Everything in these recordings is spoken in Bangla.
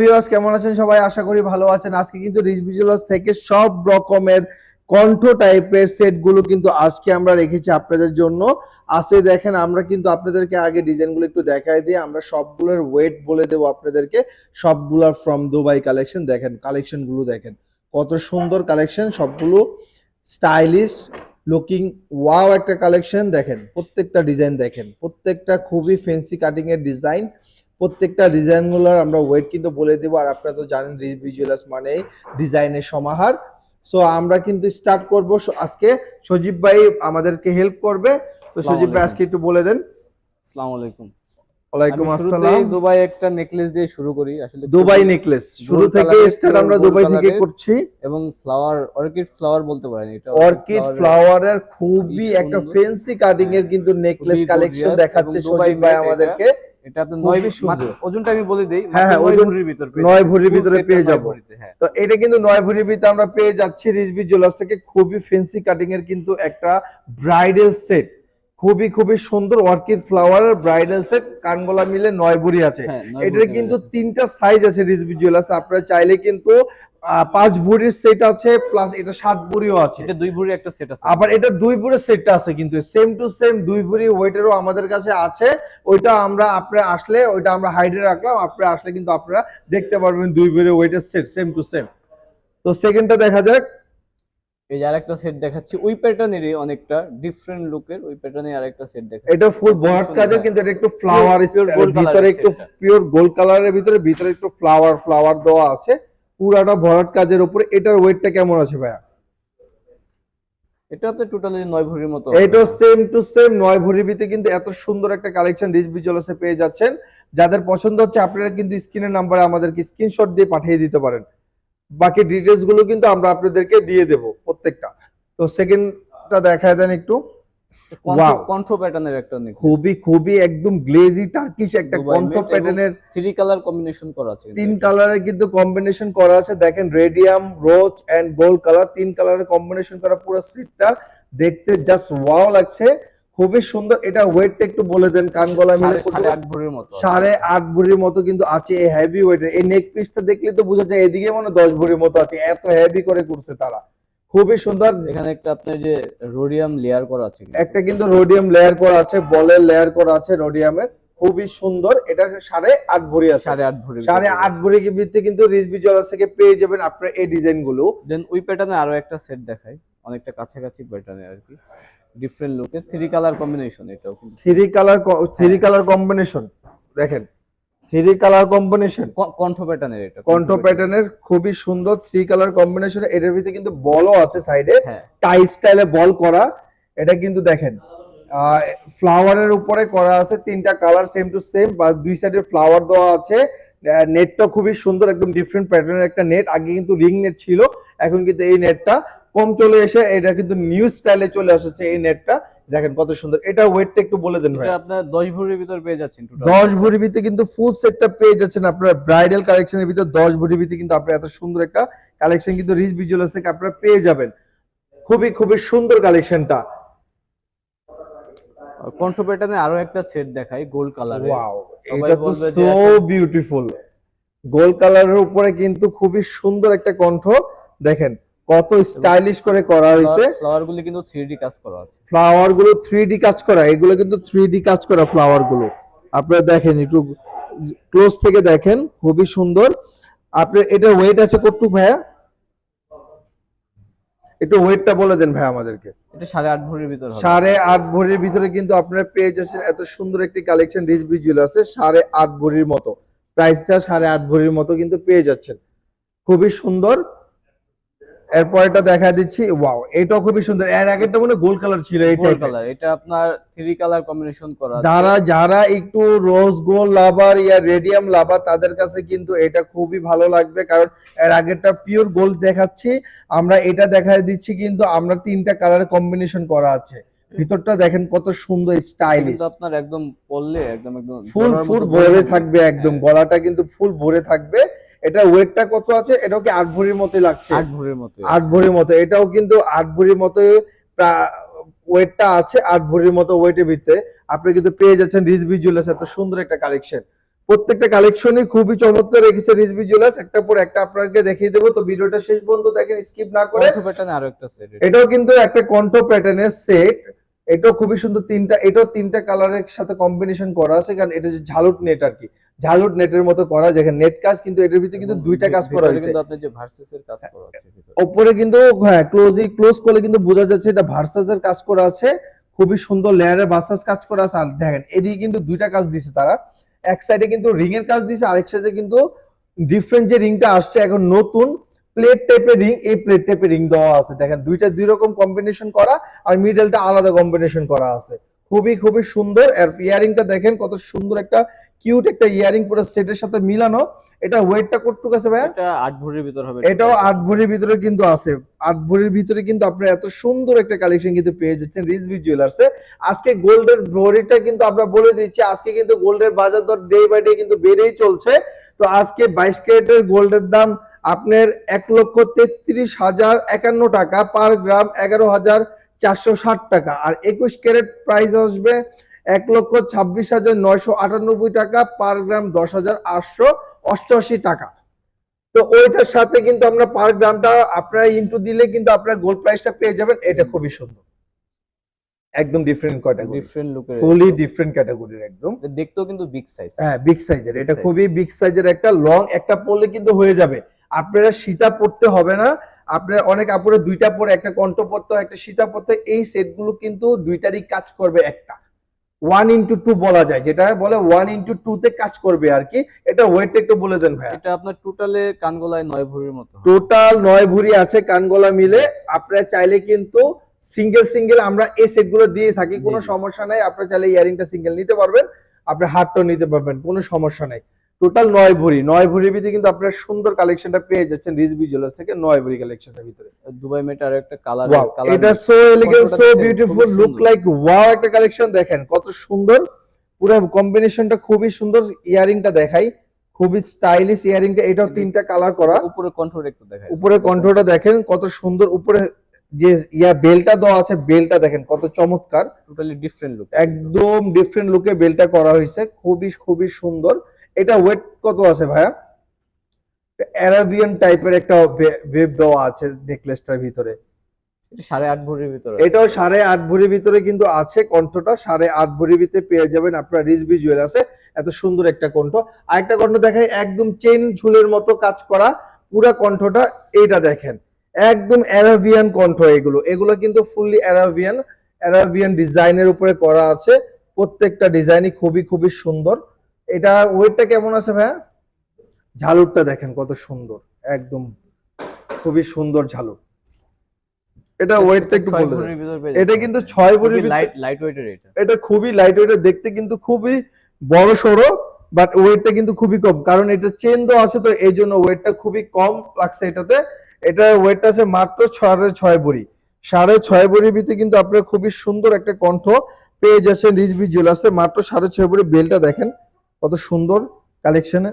ভিউয়ার্স কেমন আছেন সবাই? আশা করি ভালো আছেন। আজকে কিন্তু রিচ ভিজুয়ালস থেকে সব রকমের কণ্ঠ টাইপের সেটগুলো কিন্তু আজকে আমরা রেখেছি আপনাদের জন্য। আসে দেখেন, আমরা কিন্তু আপনাদেরকে আগে ডিজাইনগুলো একটু দেখাই দিই। আমরা সবগুলোর ওয়েট বলে দেবো আপনাদেরকে। সবগুলোর ফ্রম দুবাই কালেকশন দেখেন কালেকশনগুলো দেখেন। কত সুন্দর কালেকশন সবগুলো স্টাইলিশ লুকিং ওয়াও একটা কালেকশন দেখেন, প্রত্যেকটা ডিজাইন দেখেন। প্রত্যেকটা খুবই ফেন্সি কাটিং এর ডিজাইন প্রত্যেকটা ডিজাইনগুলোর আমরা ওয়েট কিন্তু বলে দেবো আর আপনারা তো জানেন ভিজুয়ালাস মানে ডিজাইনের সমাহার। সো আমরা কিন্তু স্টার্ট করব। আজকে সজীব ভাই আমাদেরকে হেল্প করবে। তো সজীব ভাই আজকে একটু বলে দেন। আসসালামু আলাইকুম। ওয়ালাইকুম আসসালাম। দুবাই একটা নেকলেস দিয়ে শুরু করি। আসলে দুবাই নেকলেস শুরু থেকে স্টার্ট আমরা দুবাই থেকে করছি। এবং ফ্লাওয়ার অর্কিড ফ্লাওয়ার বলতে পারেন এটা। অর্কিড ফ্লাওয়ারের খুবই একটা ফ্যান্সি কাটিং এর কিন্তু নেকলেস কালেকশন দেখাচ্ছে সজীব ভাই আমাদেরকে। এটা আপনি খুবই নয় ওজনটা আমি বলে দেই হ্যাঁ, হ্যাঁ, ভরির ভিতর ভরির ভিতরে পেয়ে যাব। হ্যাঁ। তো এটা কিন্তু নয় ভরিবিতে আমরা পেয়ে যাচ্ছি রিজবি জুয়েলার্স থেকে। খুবই ফেন্সি কাটিং এর কিন্তু একটা ব্রাইডাল সেট খুবই খুবই সুন্দর অর্কিড ফ্লাওয়ার ব্রাইডাল সেট কানগলা মিলে নয় ভরি আছে। এটার কিন্তু তিনটা সাইজ আছে রিজবি জুয়েলার্স। আপনারা চাইলে কিন্তু পাঁচ ভরির সেট আছে প্লাস এটা সাত ভরিও আছে। এটা দুই ভরি একটা সেট আছে। আবার এটা দুই ভরির সেটটা আছে কিন্তু সেম টু সেম দুই ভরি ওয়েটেরও আমাদের কাছে আছে। ওইটা আমরা আপনারা আসলে ওইটা আমরা হাইডে রাখলাম আপনারা আসলে কিন্তু আপনারা দেখতে পারবেন দুই ভরি ওয়েটের সেট সেম টু সেম তো সেকেন্ডটা দেখা যাক। এই যে আরেকটা সেট দেখাচ্ছি ওই প্যাটার্নেরই অনেকটা ডিফারেন্ট লুকের ওই প্যাটার্নে আরেকটা সেট দেখা এটা ফুল বয়ার সুন্দর, কাজে হ্যাঁ। কিন্তু এটা একটু ফ্লাওয়ার ভিতরে একটু পিওর গোল্ড কালারের ভিতরে ভিতরে একটু ফ্লাওয়ার ফ্লাওয়ার দেওয়া আছে। পুরাটা ভরাট কাজের উপরে এটার ওয়েটটা কেমন আছে ভাইয়া? এটা তো টোটালি নয় ভরির মতো এটা সেম টু সেম নয় ভরির ভিতরে কিন্তু এত সুন্দর একটা কালেকশন রিচ ভিজুয়ালসে পেয়ে যাচ্ছেন। যাদের পছন্দ হচ্ছে আপনারা কিন্তু স্ক্রিনের নাম্বারে আমাদেরকে স্ক্রিনশট দিয়ে পাঠিয়ে দিতে পারেন। বাকি ডিটেলসগুলো কিন্তু আমরা আপনাদেরকে দিয়ে দেব প্রত্যেকটা। তো সেকেন্ডটা দেখায় দেন একটু. কন্ট্রো প্যাটার্নের একটা নেকলেস খুবই খুবই একদম গ্লেজি টার্কিশ একটা কণ্ঠ প্যাটার্নের থ্রি কালার কম্বিনেশন করা আছে তিন এটা। কালারের কিন্তু কম্বিনেশন করা আছে। দেখেন radium rose and gold colour তিন কালারের কম্বিনেশন করা পুরো সেটটা দেখতে জাস্ট ওয়াও লাগছে। খুবই সুন্দর। এটা ওয়েটটা একটু বলে দেন কান গলা মিলে সাড়ে- সাড়ে আট ভরির মতো সাড়ে আট ভরির মতো কিন্তু আছে এই হেভি ওয়েটের এই নেক পিসটা দেখলে তো বোঝা যায় এদিকে মনে দশ ভরির মতো আছে। এত হেভি করে করছে তারা। খুবই সুন্দর। এখানে একটা আপনার যে রোডিয়াম লেয়ার করা আছে একটা কিন্তু রোডিয়াম লেয়ার করা আছে বলের লেয়ার করা আছে রোডিয়ামের খুবই সুন্দর। এটা সাড়ে আট ভরি আছে। সাড়ে আট ভরি সাড়ে আট ভরি ভিত্তি কিন্তু রিজবি জলাস থেকে পেয়ে যাবেন আপনার এই ডিজাইনগুলো দেন ওই প্যাটার্নে আরও একটা সেট দেখাই। অনেকটা কাছাকাছি প্যাটার্নে আর কি। ডিফারেন্ট লুকে থ্রি কালার কম্বিনেশন এটাও three colour three colour combination দেখেন থ্রি কালার কম্বিনেশন? ক- কণ্ঠ প্যাটার্নের এটা কন্ঠ প্যাটার্নের। খুবই সুন্দর থ্রি কালার কম্বিনেশন এটার ভিতরে কিন্তু বলও আছে সাইডে। হ্যাঁ। টাই স্টাইলে বল করা এটা কিন্তু দেখেন ফ্লাওয়ারের উপরে করা আছে তিনটা কালার সেম টু সেম বা দুই সাইডে ফ্লাওয়ার দেওয়া আছে। নেটটা খুবই সুন্দর একদম ডিফারেন্ট প্যাটার্নের একটা নেট আগে কিন্তু রিং নেট ছিল এখন কিন্তু এই নেটটা কম চলে এসে এটা কিন্তু নিউ স্টাইলে চলে এসেছে এই নেটটা দেখেন কত সুন্দর। এটা ওয়েটটা একটু বলে দেন ভাই। এটা আপনার দশ ভরির ভিতর পেয়ে যাচ্ছেন টোটাল দশ ভরি ভিতরে কিন্তু ফুল সেটটা পেয়ে যাচ্ছেন আপনারা। ব্রাইডাল কালেকশনের ভিতর দশ ভরি ভিতরে কিন্তু আপনারা এত সুন্দর একটা কালেকশন কিন্তু রিচ ভিজুয়ালস থেকে আপনারা পেয়ে যাবেন। খুবই খুবই সুন্দর কালেকশনটা কণ্ঠ প্যাটার্নে আরও একটা সেট দেখাই গোল্ড কালারের ওয়াও এটা তো সো বিউটিফুল গোল্ড কালারের উপরে কিন্তু খুবই সুন্দর একটা কণ্ঠ। দেখেন কত স্টাইলিশ করে করা হয়েছে? ফ্লাওয়ার গুলি কিন্তু থ্রি ডি কাজ করা আছে। ফ্লাওয়ারগুলো থ্রি ডি কাজ করা এগুলো কিন্তু থ্রি ডি কাজ করা ফ্লাওয়ারগুলো আপনারা দেখেন একটু ক্লোজ থেকে দেখেন খুবই সুন্দর। আপনার এটা ওয়েট আছে কতটুকু ভাইয়া? একটু ওয়েটটা বলে দেন ভাই আমাদেরকে। এটা সাড়ে আট ভরির ভিতরে সাড়ে আট ভরির ভিতরে কিন্তু আপনারা পেয়ে যাচ্ছেন এত সুন্দর একটি কালেকশন রিচ ভিজুয়াল আছে সাড়ে আট ভরির মতো। প্রাইসটা সাড়ে আট ভরির মতো কিন্তু পেয়ে যাচ্ছেন। খুবই সুন্দর। এরপর এটা দেখা দিচ্ছি। ওয়াও এটাও খুবই সুন্দর। এর আগেরটা মনে গোল্ড কালার ছিল গোল্ড কালার এটা আপনার থ্রি কালার কম্বিনেশন করা যারা যারা একটু রোজ গোল্ড লাভার ইয়া রেডিয়াম লাভার তাদের কাছে কিন্তু এটা খুবই ভালো লাগবে কারণ এর আগেরটা পিওর গোল্ড দেখাচ্ছি। আমরা এটা দেখা দিচ্ছি কিন্তু আমরা তিনটা কালার কম্বিনেশন করা আছে। ভিতরটা দেখেন কত সুন্দর স্টাইলিশ আপনার একদম পড়লে একদম একদম ফুল ফুল ভরে থাকবে। থাকবে একদম হ্যাঁ। গলাটা কিন্তু ফুল ভরে থাকবে। এটা ওয়েটটা কত আছে? এটাও কি আট ভরির মতোই লাগছে? আট ভরির মতো আট ভরির মতো। এটাও কিন্তু আট ভরির মতো ওয়েটটা আছে আট ভরির মতো ওয়েটের ভিতরে। আপনি কিন্তু পেয়ে যাচ্ছেন রিচ ভিজুয়ালাস এত সুন্দর একটা কালেকশন প্রত্যেকটা কালেকশনই খুবই চমৎকার রেখেছে রিজবি জুয়েলার্স একটা পর একটা আপনাকে দেখিয়ে দেবো। তো ভিডিওটা শেষ পর্যন্ত দেখেন স্কিপ না করে আরও একটা সেট এটাও কিন্তু একটা কণ্ঠ প্যাটার্নের সেট এটাও খুবই সুন্দর তিনটা এটাও তিনটা কালারের সাথে কম্বিনেশন করা আছে কারণ এটা যে ঝালুট নেট আর কি। ঝালুট নেটের মতো করা দেখেন নেট কাজ কিন্তু এটার ভিতরে কিন্তু দুইটা কাজ করা হয়েছে। কিন্তু আপনি যে ভার্সেসের কাজ করা আছে ওপরে কিন্তু হ্যাঁ ক্লোজি ক্লোজ করলে কিন্তু বোঝা যাচ্ছে এটা ভার্সাসের কাজ করা আছে। খুবই সুন্দর লেয়ারের ভার্সাস কাজ করা আছে। আর দেখেন এদিকে কিন্তু দুইটা কাজ দিছে তারা। এক সাইডে কিন্তু রিং এর কাজ দিছে আরেক সাইডে কিন্তু ডিফারেন্ট যে রিংটা আসছে এখন নতুন প্লেট টাইপের রিং এই প্লেট টাইপের রিং দেওয়া আছে। দেখেন, দুইটা দুই রকম কম্বিনেশন করা আর মিডলটা আলাদা কম্বিনেশন করা আছে। খুবই খুবই সুন্দর। আর ইয়ারিংটা দেখেন কত সুন্দর একটা কিউট একটা ইয়ারিং পুরো সেটের সাথে মিলানো। এটা ওয়েটটা কতটুকু আছে ভাইয়া? এটা আট ভরির ভিতর হবে। এটাও আট ভরির ভিতরে কিন্তু আছে। আট ভরির ভিতরে কিন্তু আপনার এত সুন্দর একটা কালেকশন কিন্তু পেয়ে যাচ্ছেন রিজবি জুয়েলার্সে আজকে গোল্ডের ভরিটা কিন্তু আমরা বলে দিচ্ছি আজকে কিন্তু গোল্ডের বাজার দর ডে বাই ডে কিন্তু বেড়েই চলছে। তো আজকে বাইশ ক্যারেটের গোল্ডের দাম আপনার এক লক্ষ তেত্রিশ হাজার একান্ন টাকা পার গ্রাম এগারো হাজার চারশো ষাট টাকা। আর একুশ ক্যারেট প্রাইস আসবে এক লক্ষ ছাব্বিশ হাজার নয়শো আটানব্বই টাকা পার গ্রাম দশ হাজার আটশো অষ্টআশি টাকা। তো ওইটার সাথে কিন্তু আমরা পার গ্রামটা আপনারা ইনটু দিলে কিন্তু আপনারা গোল্ড প্রাইসটা পেয়ে যাবেন। এটা খুবই সুন্দর। একদম ডিফারেন্ট ক্যাটাগরি ডিফারেন্ট লুকের ফুলি ডিফারেন্ট ক্যাটাগরির একদম। দেখতেও কিন্তু বিগ সাইজ হ্যাঁ বিগ সাইজের এটা খুবই বিগ সাইজের একটা লং একটা পরলে কিন্তু হয়ে যাবে। আপনারা সীতা পড়তে হবে না। আপনারা অনেক আপুরে দুইটা পরে একটা কণ্ঠ পড়তে হয় একটা সীতা পড়তে। এই সেটগুলো কিন্তু দুইটারই কাজ করবে একটা। ওয়ান ইন্টু টু বলা যায় যেটা বলে ওয়ান ইন্টু টু তে কাজ করবে আর কি। এটা ওয়েট একটু বলে দেন ভাইয়া। এটা আপনার টোটালে কানগলায় নয় ভরির মতো টোটাল নয় ভরি আছে কানগলা মিলে। আপনারা চাইলে কিন্তু সিঙ্গেল সিঙ্গেল আমরা এই সেটগুলো দিয়ে থাকি কোনো। সমস্যা নাই। আপনারা চাইলে ইয়ারিংটা সিঙ্গেল নিতে পারবেন আপনি হাতটাও নিতে পারবেন কোনো সমস্যা নাই। টোটাল নয় ভরি। নয় ভরির ভিতরে কিন্তু আপনারা সুন্দর কালেকশনটা পেয়ে যাচ্ছেন রিজবি জুয়েলার্স থেকে নয় ভরি কালেকশনের ভিতরে। দুবাই মেট আর একটা কালার ওয়াও এটা so elegant so beautiful look like wow একটা কালেকশন দেখেন কত সুন্দর। পুরো কম্বিনেশনটা খুবই সুন্দর ইয়ারিংটা দেখাই খুবই স্টাইলিশ ইয়ারিংটা এটাও তিনটা কালার করা। উপরে কন্ট্রোল একটু দেখায় উপরে কন্ট্রোলটা দেখেন কত সুন্দর উপরে যে ইয়া বেলটা দেওয়া আছে বেলটা দেখেন কত চমৎকার। টোটালি ডিফারেন্ট লুক একদম ডিফারেন্ট লুকে বেলটা করা হয়েছে খুবই খুবই সুন্দর। এটা ওয়েট কত আছে ভাইয়া? অ্যারাবিয়ান টাইপের একটা ওয়েব দেওয়া আছে নেকলেসটার ভিতরে। সাড়ে আট ভরির ভিতরে এটাও সাড়ে আট ভরির ভিতরে কিন্তু আছে কণ্ঠটা সাড়ে আট ভরির ভিতরে পেয়ে যাবেন আপনার রিজবি জুয়েলার্সে এত সুন্দর একটা কণ্ঠ। আরেকটা কণ্ঠ দেখাই একদম চেন ঝুলের মতো কাজ করা পুরা কণ্ঠটা এইটা দেখেন। একদম অ্যারাবিয়ান কণ্ঠ এগুলো। এগুলো কিন্তু ফুললি অ্যারাবিয়ান অ্যারাবিয়ান ডিজাইনের উপরে করা আছে। প্রত্যেকটা ডিজাইনই খুবই খুবই সুন্দর। এটা ওয়েটটা কেমন আছে ভাইয়া? ঝালুরটা দেখেন কত সুন্দর একদম খুবই সুন্দর ঝালুর। এটা ওয়েটটা একটু বলে এটা। কিন্তু ছয় ভরির লাইট ওয়েটের এটা। এটা খুবই লাইট ওয়েটের দেখতে কিন্তু খুবই বড় সড়ো বাট ওয়েটটা কিন্তু খুবই কম কারণ এটা চেন দেওয়া আছে তো এই জন্য ওয়েটটা খুবই কম লাগছে এটাতে। এটা ওয়েটটা আছে মাত্র সাড়ে ছয় ভরি। সাড়ে ছয় ভরির ভিতরে কিন্তু আপনার খুবই সুন্দর একটা কণ্ঠ পেয়ে যাচ্ছেন রিজবি জুয়েলার্সে। মাত্র সাড়ে ছয় ভরি বেলটা দেখেন কত সুন্দর কালেকশনে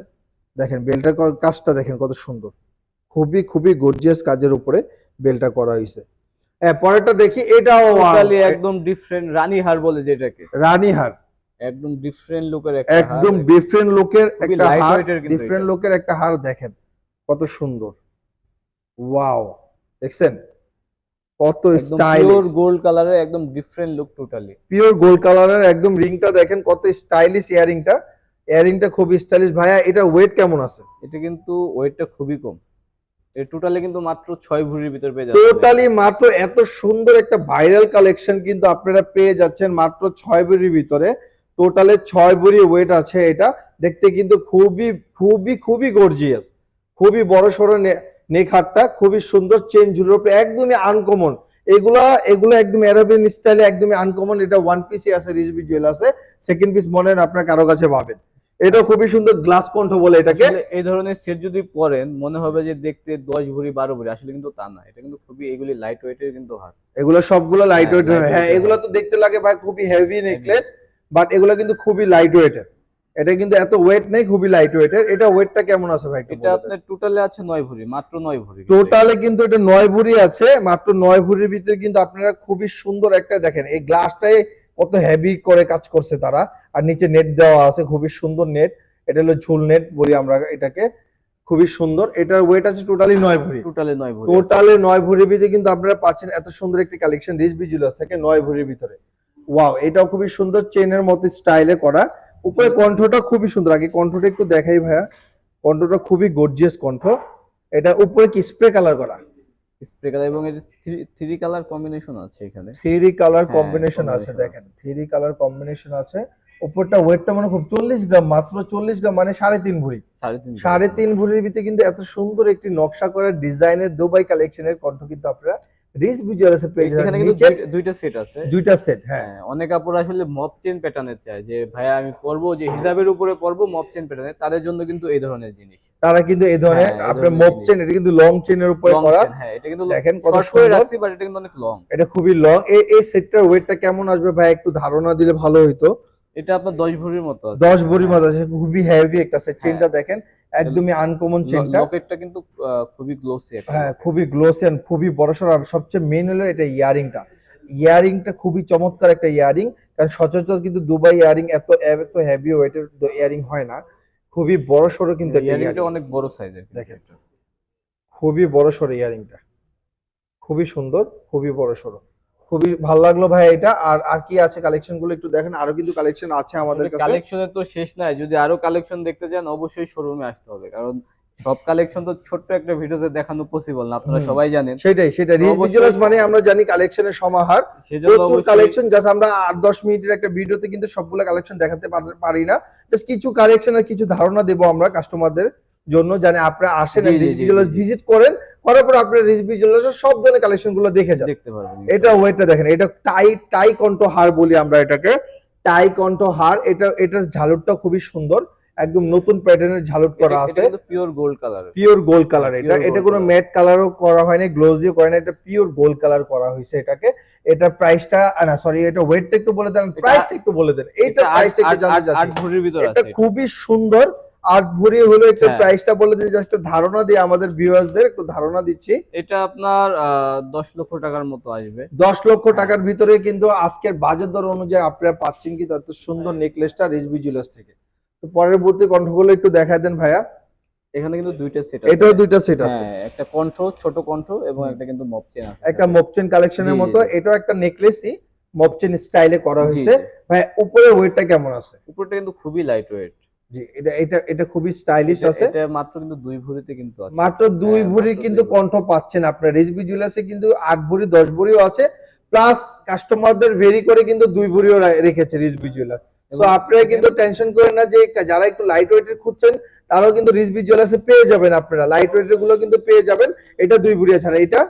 দেখেন বেলটার ক- কাজটা দেখেন কত সুন্দর। খুবই খুবই গর্জিয়াস কাজের উপরে বেলটা করা হয়েছে। হ্যাঁ পরেরটা দেখি এটাও টোটালি একদম ডিফারেন্ট রানী হার বলে যেটাকে। রানীহার। একদম ডিফারেন্ট লুকের একটা একদম হার। ডিফারেন্ট লোকের একটা হার ডিফারেন্ট। লোকের একটা হার দেখেন কত সুন্দর। ওয়াও দেখছেন? কত একদম পিওর গোল্ড কালারের একদম different look totally pure gold কালারের একদম রিংটা দেখেন কত স্টাইলিশ ইয়ারিংটা ইয়ারিংটা খুব স্টাইলিশ ভাইয়া এটা ওয়েট কেমন আছে? এটা কিন্তু ওয়েটটা খুবই কম। এটা টোটালি কিন্তু মাত্র ছয় ভরির ভিতর পেয়ে যাচ্ছে। টোটালি মাত্র এত সুন্দর একটা ভাইরাল কালেকশন কিন্তু আপনারা পেয়ে যাচ্ছেন মাত্র ছয় ভরির ভিতরে। টোটালে ছয় ভরি ওয়েট আছে এটা। দেখতে কিন্তু খুবই খুবই খুবই গর্জিয়াস খুবই বড় সড়ো নেক হাটটা খুবই সুন্দর চেন ঝুলোর উপরে একদমই আনকমন এগুলা এগুলো একদম অ্যারাবিয়ান স্টাইলে একদমই আনকমন এটা ওয়ান পিসই আছে রিজবি জুয়েল আছে। সেকেন্ড পিস মনে হয় আপনার কারও কাছে পাবেন। এটা খুবই সুন্দর গ্লাস কণ্ঠ বলে এটাকে। এই ধরনের সেট যদি পরেন মনে হবে যে দেখতে দশ ভরি বারো ভরি আসলে কিন্তু তা না। এটা কিন্তু খুবই এগুলি লাইট ওয়েটের কিন্তু হার। এগুলো সবগুলো লাইট হ্যাঁ, ওয়েট হ্যাঁ এর। এগুলো তো দেখতে লাগে ভাই খুবই হেভি নেকলেস বাট এগুলো কিন্তু খুবই লাইট ওয়েটের এটা কিন্তু এত ওয়েট নেই খুবই লাইট ওয়েটের এটা ওয়েটটা কেমন আছে ভাই এটা আপনার টোটালে আছে নয় ভরি মাত্র নয় ভরি টোটালে কিন্তু এটা নয় ভরি আছে মাত্র নয় ভরির ভিতরে কিন্তু আপনারা খুবই সুন্দর একটা দেখেন। এই গ্লাসটাই কত হেভি করে কাজ করছে তারা। আর নিচে নেট দেওয়া আছে খুবই সুন্দর নেট এটা হলো ঝুল নেট বলি আমরা এটাকে। খুবই সুন্দর। এটার ওয়েট আছে টোটালি নয় ভরি। টোটালে নয় ভরি। টোটালে নয় ভরির ভিতরে কিন্তু আপনারা পাচ্ছেন এত সুন্দর একটি কালেকশন রিসবি জুয়েলার্স থেকে নয় ভরির ভিতরে। ওয়াও এটাও খুবই সুন্দর চেনের মতো স্টাইলে করা। উপরে কণ্ঠটা খুবই সুন্দর। আগে কণ্ঠটা একটু দেখাই ভাইয়া। কণ্ঠটা খুবই গর্জিয়াস কণ্ঠ। এটা উপরে কি স্প্রে কালার করা? স্প্রে কালার এবং এর থ্রি কালার কম্বিনেশন আছে এখানে। থ্রি কালার কম্বিনেশন আছে দেখেন। থ্রি কালার কম্বিনেশন আছে। উপরটা ওয়েটটা মানে খুব চল্লিশ গ্রাম মাত্র চল্লিশ গ্রাম মানে সাড়ে তিন ভরি সাড়ে তিন সাড়ে তিন ভরির ভিতরে কিন্তু এত সুন্দর একটি নকশা করা ডিজাইনের দুবাই কালেকশনের কণ্ঠ কিন্তু আপনারা রিচ ভিজুয়ালসে পেয়ে এখানে কিন্তু দুইটা- সেট আছে। দুইটা সেট হ্যাঁ। হ্যাঁ অনেক আপুর আসলে মপ চেন প্যাটার্নের চায় যে ভাইয়া আমি পরবো যে হিজাবের উপরে পরবো মপ চেন প্যাটার্নের তাদের জন্য কিন্তু এই ধরনের জিনিস। তারা কিন্তু এই ধরনের হ্যাঁ, আপনার মপ চেন এটা কিন্তু লং চেনের উপরে করা। হ্যাঁ এটা কিন্তু দেখেন কত সুন্দর। রাখছি বাট এটা কিন্তু অনেক লং এটা খুবই লং এই এই সেটটার ওয়েটটা কেমন আসবে ভাই? একটু ধারণা দিলে ভালো হইতো। এটা আপনার দশ ভরির মতো আছে। দশ ভরির মতো আছে খুবই হেভি একটা সেট হ্যাঁ। চেনটা দেখেন একদমই আনকমন চেনটা লকেটটা কিন্তু খুবই গ্লোসি হ্যাঁ খুবই গ্লোসি and খুবই বড়সড় আর সবচেয়ে মেন হলো এটা ইয়ারিংটা। ইয়ারিংটা খুবই চমৎকার একটা ইয়ারিং। কারণ সচরাচর কিন্তু দুবাই ইয়ারিং এত এত হেভি ওয়েটের ইয়ারিং হয় না। খুবই বড় সড়ো কিন্তু ইয়ারিংটা অনেক বড় সাইজের দেখেন। খুবই বড় সড়ো ইয়ারিংটা। খুবই সুন্দর খুবই বড় সড়ো। খুবই ভালো লাগল ভাই এটা। আর আর কি আছে কালেকশনগুলো একটু দেখেন। আরও কিন্তু কালেকশন আছে আমাদের কাছে। কালেকশনের তো শেষ নাই। যদি আরও কালেকশন দেখতে চান অবশ্যই শোরুমে আসতে হবে। কারণ সব কালেকশন তো ছোট্ট একটা ভিডিওতে দেখানো পসিবল না। আপনারা সবাই জানেন। সেটাই সেটা তো রিচ অবশ্যই- ভিজুয়ালস মানে আমরা জানি কালেকশনের সমাহার। প্রচুর কালেকশন জাস্ট আমরা আট দশ মিনিটের একটা ভিডিওতে কিন্তু সবগুলো কালেকশন দেখাতে পার- পারি না। জাস্ট কিছু কালেকশন আর কিছু ধারণা দেবো আমরা কাস্টমারদের জন্য জানি আপনারা আসেন। ভিজিট করেন করার পর আপনারা রিচ ভিজুয়ালস সব ধরনের কালেকশনগুলো দেখে যান। দেখতে পারবেন এটা ওয়েটটা দেখেন এটা টাই টাই কণ্ঠ হার বলি আমরা এটাকে। টাই কণ্ঠ হার এটা এটার ঝালুরটা খুবই সুন্দর একদম নতুন প্যাটার্নের ঝালুর করা আছে। এটা pure gold colour pure gold colour এটা এটা কোনো ম্যাট কালারও করা হয়নি গ্লোজিও করে না এটা পিওর গোল্ড কালার করা হয়েছে এটাকে। এটা প্রাইসটা না সরি এটা ওয়েটটা একটু বলে দেন এটা- প্রাইসটা একটু বলে দেন এইটা প্রাইসটা একটু জানতে চাচ্ছি। এটা খুবই সুন্দর আট ভরি হলো একটু হ্যাঁ। প্রাইসটা বলে দিই জাস্ট ধারণা দিয়ে আমাদের ভিউয়ার্সদের একটু ধারণা দিচ্ছি। এটা আপনার দশ লক্ষ টাকার মতো আসবে। দশ লক্ষ টাকার ভিতরে কিন্তু আজকের বাজার দর অনুযায়ী আপনারা পাচ্ছেন কি এত সুন্দর নেকলেসটা রিজবি জুয়েলার্স থেকে। তো পরবর্তী কণ্ঠগুলো একটু দেখায় দেন ভাইয়া। এখানে কিন্তু দুইটা সেট এটাও দুইটা সেট আছে। হ্যাঁ একটা কণ্ঠ ছোট কণ্ঠ এবং একটা কিন্তু মপ চেন আছে। একটা মপচেন কালেকশনের মতো। এটাও একটা নেকলেসই মপচেন স্টাইলে করা হয়েছে। ভাই উপরের ওয়েটটা কেমন আছে? উপরটা কিন্তু খুবই লাইট ওয়েট জি এটা এটা এটা খুবই স্টাইলিশ আছে। এটা মাত্র কিন্তু দুই ভরিতে কিন্তু আছে। মাত্র দুই হ্যাঁ, ভরি কিন্তু কণ্ঠ পাচ্ছেন আপনার। জুয়েলার্সে কিন্তু আট ভরি দশ ভরিও আছে। প্লাস কাস্টমারদের ভেরি করে কিন্তু দুই ভরিও রেখেছে রিজবি জুয়েলার্স তো আপনারা কিন্তু টেনশন করেন না যে যারা একটু লাইট ওয়েটের খুঁজছেন তারাও কিন্তু রিজবি জুয়েলার্সে পেয়ে যাবেন আপনারা। লাইট ওয়েটেরগুলো কিন্তু পেয়ে যাবেন। এটা দুই ভরি ছাড়া। এটা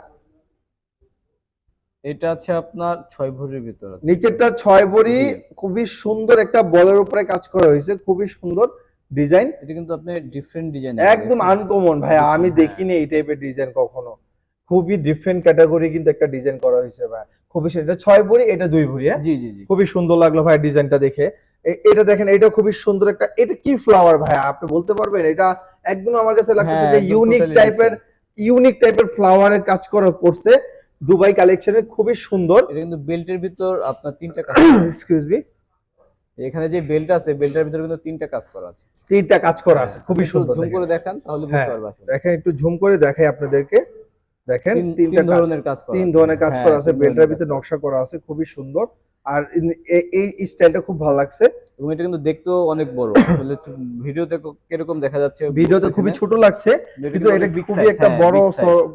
এটা আছে আপনার ছয় ভরির ভিতরে নিচেরটা ছয় ভরি খুবই সুন্দর একটা বলের উপরে কাজ করা হয়েছে খুবই সুন্দর ডিজাইন। এটা কিন্তু আপনি ডিফারেন্ট ডিজাইন একদম আনকমন ভাই আমি। দেখিনি এই টাইপের ডিজাইন কখনো। খুবই ডিফারেন্ট ক্যাটাগরি কিন্তু একটা ডিজাইন করা হয়েছে ভাই। খুবই সু- এটা ছয় ভরি এটা দুই ভরি হ্যাঁ? জি জি জি। খুবই সুন্দর লাগল ভাই ডিজাইনটা দেখে। এটা দেখেন এটা খুবই সুন্দর একটা এটা কি ফ্লাওয়ার ভাই? আপনি বলতে পারবেন এটা একদম আমার কাছে লাগছে হ্যাঁ, যে ইউনিক টাইপের ইউনিক টাইপের ফ্লাওয়ারের কাজ করা করছে। দুবাই কালেকশনের খুবই সুন্দর। এটা কিন্তু বেল্টের ভিতর আপনার তিনটা কাজ এক্সকিউজ মি এখানে যে বেল্ট আছে বেল্টের ভিতর কিন্তু তিনটা কাজ করা আছে। তিনটা কাজ করা আছে খুবই সুন্দর জুম করে দেখান তাহলে হ্যাঁ, বুঝতে পারবে আসলে। দেখেন একটু ঝুম করে দেখাই আপনাদেরকে। দেখেন তিনটা ধরনের কাজ করা তিন ধরনের কাজ হ্যাঁ, করা আছে বেল্টের ভিতরে নকশা করা আছে খুবই সুন্দর। আর এই স্টাইলটা খুব ভালো লাগছে। এবং এটা কিন্তু দেখতেও অনেক বড়। আসলে ভিডিওতে কীরকম দেখা যাচ্ছে ভিডিওতে খুবই ছোট লাগছে কিন্তু এটা খুবই একটা হ্যাঁ, বড়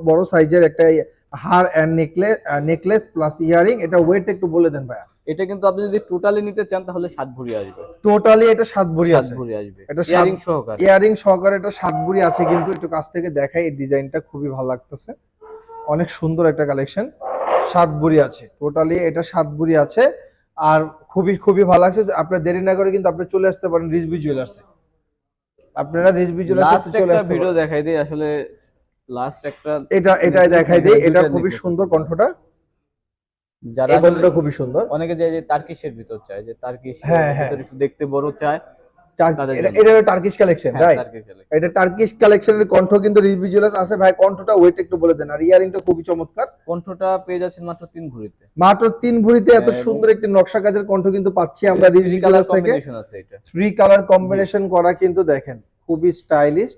বড় সাইজের একটা হার and necklace necklace plus earring এটা ওয়েট একটু বলে দেন ভাইয়া। এটা কিন্তু আপনি যদি টোটালি নিতে চান তাহলে সাত ভরি আসবে। টোটালি এটা সাত ভরি আছে। ভরি আসবে। এটা ইয়ারিং সহকারে। ইয়ারিং সহকারে এটা সাত ভরি আছে কিন্তু একটু কাছ থেকে দেখাই এই ডিজাইনটা খুবই ভালো লাগতেছে। অনেক সুন্দর একটা কালেকশন সাত ভরি আছে। টোটালি এটা সাত ভরি আছে। আর খুবই খুবই ভালো লাগছে আপনার দেরি না করে কিন্তু আপনি চলে আসতে পারেন রিজবি জুয়েলার্সে আপনারা রিজবি জুয়েলার্সে চলে আসতে ভিডিও দেখাই দিই আসলে লাস্ট একটা এটা এটাই দেখাই দেই। এটা খুবই সুন্দর কণ্ঠটা। যারা কণ্ঠটা খুবই সুন্দর। অনেকে যায় যে তার্কিশের ভিতর চায় যে তার্কিশ হ্যাঁ, হ্যাঁ। ভিতর একটু দেখতে বড় চায় এটা। টার্কিশ কালেকশন হ্যাঁ, রাইট এটা টার্কিশ কালেকশনের কণ্ঠ কিন্তু রিজবি জুয়েলার্স আছে। ভাই কণ্ঠটা ওয়েট একটু বলে দেন। আর ইয়ারিংটা খুবই চমৎকার। কণ্ঠটা পেয়ে যাচ্ছেন মাত্র তিন ভরিতে মাত্র তিন ভরিতে এত সুন্দর একটি নকশা কাজের কণ্ঠ কিন্তু পাচ্ছি আমরা জুয়েলার্স থেকে। থ্রি কালার কম্বিনেশন করা কিন্তু দেখেন খুবই স্টাইলিশ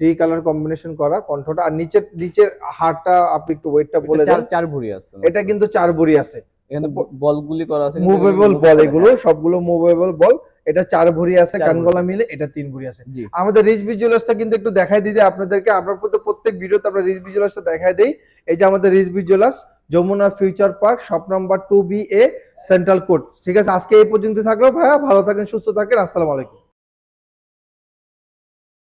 থ্রি কালার কম্বিনেশন করা কণ্ঠটা আর নিচের নিচের হারটা আপনি একটু ওয়েটটা বলে এটা চার দেন। চার ভরি আছে এটা কিন্তু চার ভরি আছে। এখানে বলগুলি করা আছে মুভেবল বল এগুলো সবগুলো মুভেবল বল এটা চার ভরি আছে। কানগলা মিলে এটা তিন ভরি আছে। আমাদের রিচ জুয়েলার্সটা কিন্তু একটু দেখাই দিই আপনাদেরকে আমরা প্রত্যেক প্রত্যেক ভিডিওতে আমরা রিচ জুয়েলার্সটা দেখাই দেই। এই যে আমাদের Rich Jewellers Jamuna Future Park shop number two B A central court ঠিক আছে আজকে এই পর্যন্ত থাকল ভাইয়া ভালো থাকেন সুস্থ থাকেন আসসালামু আলাইকুম।